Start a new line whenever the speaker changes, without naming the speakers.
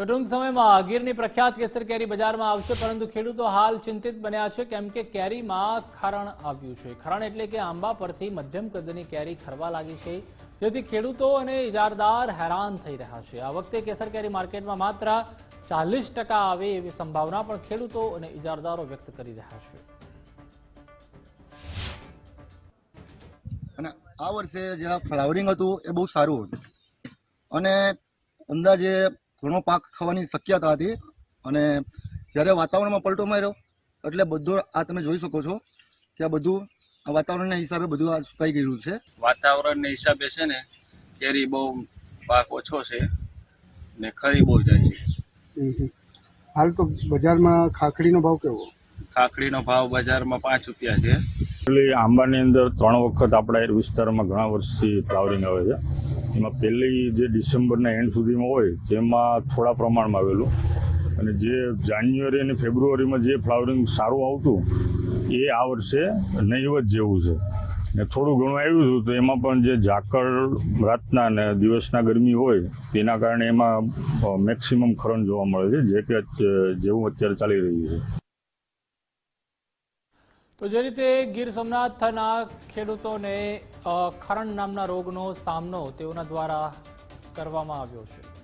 તો ટૂંક સમયમાં ગીરની પ્રખ્યાત કેસર કેરી બજારમાં આવશે, પરંતુ ખેડૂતો હાલ ચિંતિત બન્યા છે કેમ કે કેરીમાં ખરણ આવ્યું છે. ખરણ એટલે કે આંબા પરથી મધ્યમ કદની કેરી ખરવા લાગી છે. જેથી ખેડૂતો અને ઇજારદાર હેરાન થઈ રહ્યા છે. આ વખતે કેસર કેરી માર્કેટમાં માત્ર ચાલીસ ટકા આવે એવી સંભાવના પણ ખેડૂતો અને ઇજારદારો વ્યક્ત કરી રહ્યા છે.
અને આ વર્ષે જે ફ્લાવરિંગ હતું એ બહુ સારું હતું. અને અંદાજે ઘણો પાક થવાની શક્યતા હતી અને જ્યારે વાતાવરણમાં પલટો માર્યો એટલે બધું આ તમે જોઈ શકો છો કે આ બધું આ વાતાવરણના હિસાબે બધું આ સુકાઈ ગયેલું છે.
વાતાવરણના હિસાબે છે ને કેરી બહુ પાક ઓછો છે ને ખરી બહુ જાય છે.
હાલ તો બજારમાં ખાખડીનો ભાવ કેવો?
ખાખડીનો ભાવ બજારમાં પાંચ રૂપિયા છે.
એટલે આંબાની અંદર ત્રણ વખત આપણા એ વિસ્તારમાં ઘણા વર્ષથી ફ્લાવરિંગ આવે છે. એમાં પહેલી જે ડિસેમ્બરના એન્ડ સુધીમાં હોય, તેમાં થોડા પ્રમાણમાં આવેલું. અને જે જાન્યુઆરી અને ફેબ્રુઆરીમાં જે ફ્લાવરિંગ સારું આવતું, એ આ વર્ષે નહીવત જેવું છે. ને થોડું ઘણું આવ્યું હતું, તો એમાં પણ જે ઝાકળ રાતના અને દિવસના ગરમી હોય, તેના કારણે એમાં મેક્સિમમ ખરણ જોવા મળે છે, જે કે જેવું અત્યારે ચાલી રહ્યું છે.
તો જે રીતે ગીર સોમનાથના ખેડૂતોને ખરણ નામના રોગનો સામનો તેઓના દ્વારા કરવામાં આવ્યો છે.